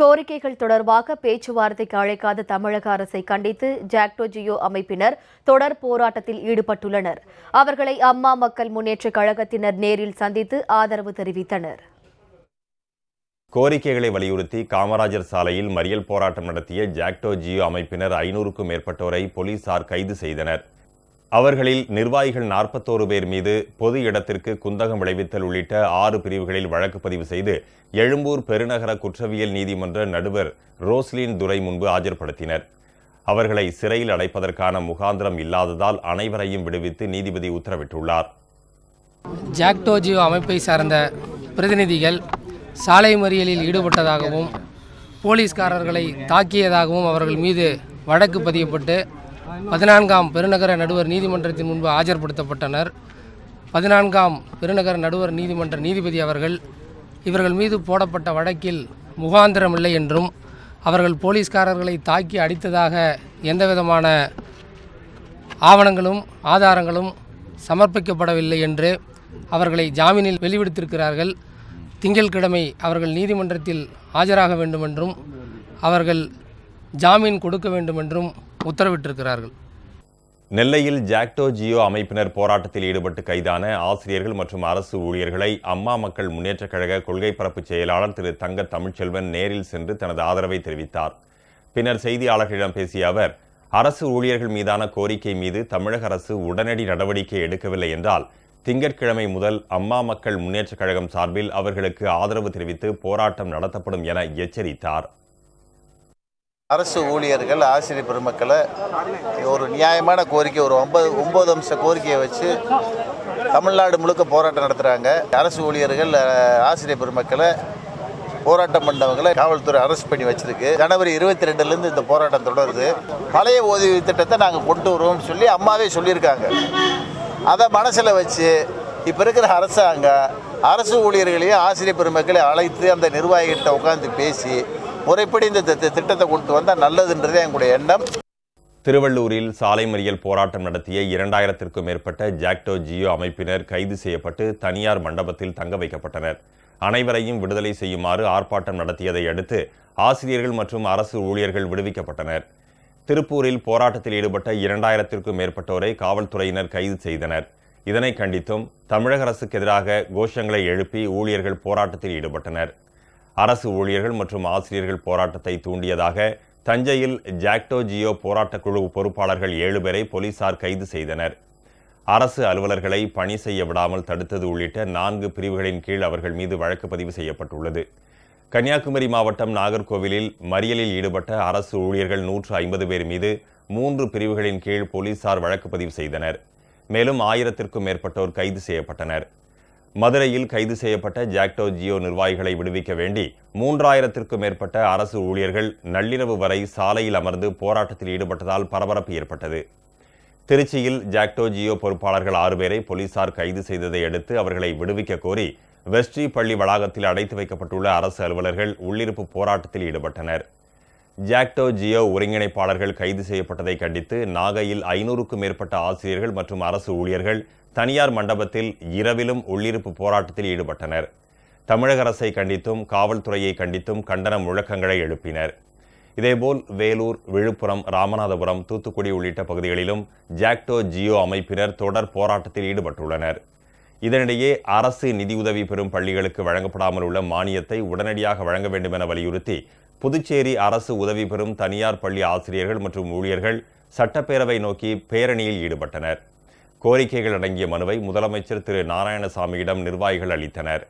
கோரிக்கைகள் தொடர்பாக பேச்சுவார்த்தைக்கு அழைக்காத தமிழக அரசை கண்டித்து ஜாக்டோ ஜியோ அமைப்பினர் தொடர் போராட்டத்தில் ஈடுபட்டுள்ளனர். அவர்களை அம்மா மக்கள் முன்னேற்றக் கழகத்தினர் நேரில் சந்தித்து ஆதரவு தெரிவித்தனர். கோரிக்கைகளை வலியுறுத்தி காமராஜர் சாலையில் மறியல் போராட்டம் நடத்திய ஜாக்டோ ஜியோ அமைப்பினர் ஐநூறுக்கும் மேற்பட்டோரை போலீசார் கைது செய்தனர். அவர்களில் நிர்வாகிகள் நாற்பத்தோரு பேர் மீது பொது இடத்திற்கு குந்தகம் விளைவித்தல் உள்ளிட்ட ஆறு பிரிவுகளில் வழக்கு பதிவு செய்து எழும்பூர் பெருநகர குற்றவியல் நீதிமன்ற நடுவர் ரோஸ்லின் துரை முன்பு ஆஜர்படுத்தினர். அவர்களை சிறையில் அடைப்பதற்கான முகாந்திரம் இல்லாததால் அனைவரையும் விடுவித்து நீதிபதி உத்தரவிட்டுள்ளார். ஜாக்டோஜியோ அமைப்பை சார்ந்த பிரதிநிதிகள் சாலை மறியலில் ஈடுபட்டதாகவும் போலீஸ்காரர்களை தாக்கியதாகவும் அவர்கள் மீது வழக்கு பதியப்பட்டு பதினான்காம் பெருநகர நடுவர் நீதிமன்றத்தின் முன்பு ஆஜர்படுத்தப்பட்டனர். பதினான்காம் பெருநகர நடுவர் நீதிமன்ற நீதிபதி அவர்கள் இவர்கள் மீது போடப்பட்ட வழக்கில் முகாந்திரமில்லை என்றும் அவர்கள் போலீஸ்காரர்களை தாக்கி அடித்ததாக எந்தவிதமான ஆவணங்களும் ஆதாரங்களும் சமர்ப்பிக்கப்படவில்லை என்று அவர்களை ஜாமீனில் வெளிவிடுத்திருக்கிறார்கள். திங்கட்கிழமை அவர்கள் நீதிமன்றத்தில் ஆஜராக வேண்டுமென்றும் அவர்கள் ஜாமீன் கொடுக்க வேண்டுமென்றும் உத்தரவிட்டிருக்கிறார்கள். நெல்லையில் ஜாக்டோ ஜியோ அமைப்பினர் போராட்டத்தில் ஈடுபட்டு கைதான ஆசிரியர்கள் மற்றும் அரசு ஊழியர்களை அம்மா மக்கள் முன்னேற்றக் கழக கொள்கை பரப்பு செயலாளர் திரு தங்க தமிழ்ச்செல்வன் நேரில் சென்று தனது ஆதரவை தெரிவித்தார். பின்னர் செய்தியாளர்களிடம் பேசிய அவர் அரசு ஊழியர்கள் மீதான கோரிக்கை மீது தமிழக அரசு உடனடி நடவடிக்கை எடுக்கவில்லை என்றால் திங்கட்கிழமை முதல் அம்மா மக்கள் முன்னேற்றக் கழகம் சார்பில் அவர்களுக்கு ஆதரவு தெரிவித்து போராட்டம் நடத்தப்படும் என எச்சரித்தார். அரசு ஊழியர்கள் ஆசிரியர் பெருமக்களை ஒரு நியாயமான கோரிக்கை ஒரு ஒன்பது ஒன்பது அம்ச கோரிக்கையை வச்சு தமிழ்நாடு முழுக்க போராட்டம் நடத்துகிறாங்க அரசு ஊழியர்கள் ஆசிரியர் பெருமக்களை போராட்டம் பண்ணவங்களை காவல்துறை அரெஸ்ட் பண்ணி வச்சிருக்கு. ஜனவரி இருபத்தி ரெண்டுலேருந்து இந்த போராட்டம் தொடருது. பழைய ஓய்வு திட்டத்தை நாங்கள் கொண்டு வருவோம்னு சொல்லி அம்மாவே சொல்லியிருக்காங்க. அதை மனசில் வச்சு இப்போ இருக்கிற அரசாங்கம் அரசு ஊழியர்களையும் ஆசிரியர் பெருமக்களை அழைத்து அந்த நிர்வாகிகிட்ட உட்காந்து பேசி முறைப்படி இந்த திட்டத்தை கொண்டு வந்தால் நல்லதுன்றதே எங்களுடைய எண்ணம். திருவள்ளூரில் சாலை மறியல் போராட்டம் நடத்திய இரண்டாயிரத்திற்கும் மேற்பட்ட ஜாக்டோ ஜியோ அமைப்பினர் கைது செய்யப்பட்டு தனியார் மண்டபத்தில் தங்க வைக்கப்பட்டனர். அனைவரையும் விடுதலை செய்யுமாறு ஆர்ப்பாட்டம் நடத்தியதை அடுத்து ஆசிரியர்கள் மற்றும் அரசு ஊழியர்கள் விடுவிக்கப்பட்டனர். திருப்பூரில் போராட்டத்தில் ஈடுபட்ட இரண்டாயிரத்திற்கும் மேற்பட்டோரை காவல்துறையினர் கைது செய்தனர். இதனை கண்டித்தும் தமிழக அரசுக்கு எதிராக கோஷங்களை எழுப்பி ஊழியர்கள் போராட்டத்தில் ஈடுபட்டனர். அரசு ஊழியர்கள் மற்றும் ஆசிரியர்கள் போராட்டத்தை தூண்டியதாக தஞ்சையில் ஜாக்டோ ஜியோ போராட்டக் குழு பொறுப்பாளர்கள் ஏழு பேரை போலீசார் கைது செய்தனர். அரசு அலுவலர்களை பணி செய்ய விடாமல் தடுத்தது உள்ளிட்ட நான்கு பிரிவுகளின் கீழ் அவர்கள் மீது வழக்கு பதிவு செய்யப்பட்டுள்ளது. கன்னியாகுமரி மாவட்டம் நாகர்கோவிலில் மறியலில் ஈடுபட்ட அரசு ஊழியர்கள் நூற்று ஐம்பது பேர் மீது மூன்று பிரிவுகளின் கீழ் போலீசார் வழக்கு பதிவு செய்தனர். மேலும் ஆயிரத்திற்கும் மேற்பட்டோர் கைது செய்யப்பட்டனர். மதுரையில் கைது செய்யப்பட்ட ஜாக்டோ ஜியோ நிர்வாகிகளை விடுவிக்க வேண்டி மூன்றாயிரத்திற்கும் மேற்பட்ட அரசு ஊழியர்கள் நள்ளிரவு வரை சாலையில் அமர்ந்து போராட்டத்தில் ஈடுபட்டதால் பரபரப்பு ஏற்பட்டது. திருச்சியில் ஜாக்டோ ஜியோ பொறுப்பாளர்கள் ஆறு பேரை போலீசார் கைது செய்ததை அடுத்து அவர்களை விடுவிக்க கோரி வெஸ்ட்ரி பள்ளி வளாகத்தில் அடைத்து வைக்கப்பட்டுள்ள அரசு அலுவலர்கள் உள்ளிருப்பு போராட்டத்தில் ஈடுபட்டனர். ஜாக்டோ ஜியோ ஒருங்கிணைப்பாளர்கள் கைது செய்யப்பட்டதை கண்டித்து நாகையில் ஐநூறுக்கும் மேற்பட்ட ஆசிரியர்கள் மற்றும் அரசு ஊழியர்கள் தனியார் மண்டபத்தில் இரவிலும் உள்ளிருப்பு போராட்டத்தில் ஈடுபட்டனர். தமிழக அரசை கண்டித்தும் காவல்துறையை கண்டித்தும் கண்டன முழக்கங்களை எழுப்பினர். இதேபோல் வேலூர் விழுப்புரம் ராமநாதபுரம் தூத்துக்குடி உள்ளிட்ட பகுதிகளிலும் ஜாக்டோ ஜியோ அமைப்பினர் தொடர் போராட்டத்தில் ஈடுபட்டுள்ளனர். இதனிடையே அரசு நிதியுதவி பெறும் பள்ளிகளுக்கு வழங்கப்படாமல் உள்ள மானியத்தை உடனடியாக வழங்க வேண்டும் என வலியுறுத்தி புதுச்சேரி அரசு உதவி பெறும் தனியார் பள்ளி ஆசிரியர்கள் மற்றும் ஊழியர்கள் சட்டப்பேரவை நோக்கி பேரணியில் ஈடுபட்டனர். கோரிக்கைகள் அடங்கிய மனுவை முதலமைச்சர் திரு. நாராயணசாமியிடம் நிர்வாகிகள் அளித்தனர்.